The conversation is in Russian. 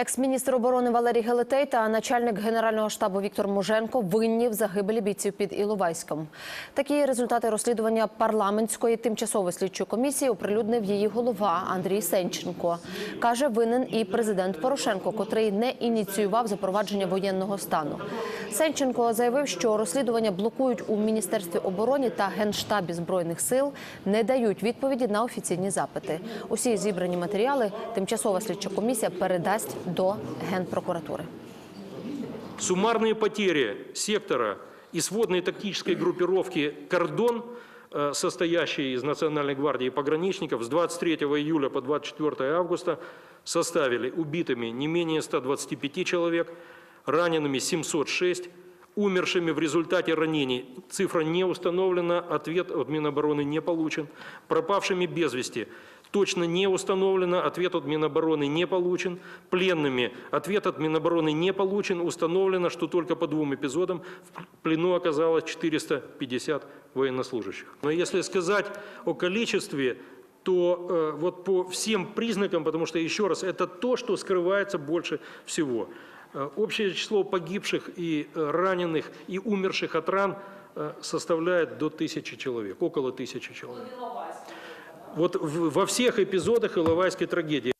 Екс-міністр оборони Валерій Гелетей та начальник генерального штабу Віктор Муженко винні в загибелі бійців під Іловайськом. Такі результати розслідування парламентської тимчасової слідчої комісії оприлюднив її голова Андрій Сенченко. Каже, винен і президент Порошенко, котрий не ініціював запровадження воєнного стану. Сенченко заявив, що розслідування блокують у міністерстві оборони та генштабі збройних сил, не дають відповіді на офіційні запити. Усі зібрані матеріали тимчасова слідча комісія передасть до генпрокуратури. Суммарные потери сектора и сводной тактической группировки «Кордон», э, состоящей из Национальной гвардии и пограничников, с 23 июля по 24 августа составили убитыми не менее 125 человек, ранеными 706, умершими в результате ранений цифра не установлена, ответ от Минобороны не получен, пропавшими без вести точно не установлено, ответ от Минобороны не получен, пленными ответ от Минобороны не получен, установлено, что только по двум эпизодам в плену оказалось 450 военнослужащих. Но если сказать о количестве, то э, вот по всем признакам, потому что, еще раз, это то, что скрывается больше всего. Э, Общее число погибших и э, раненых и умерших от ран э, составляет до тысячи человек, около тысячи человек. Вот во всех эпизодах Иловайской трагедии.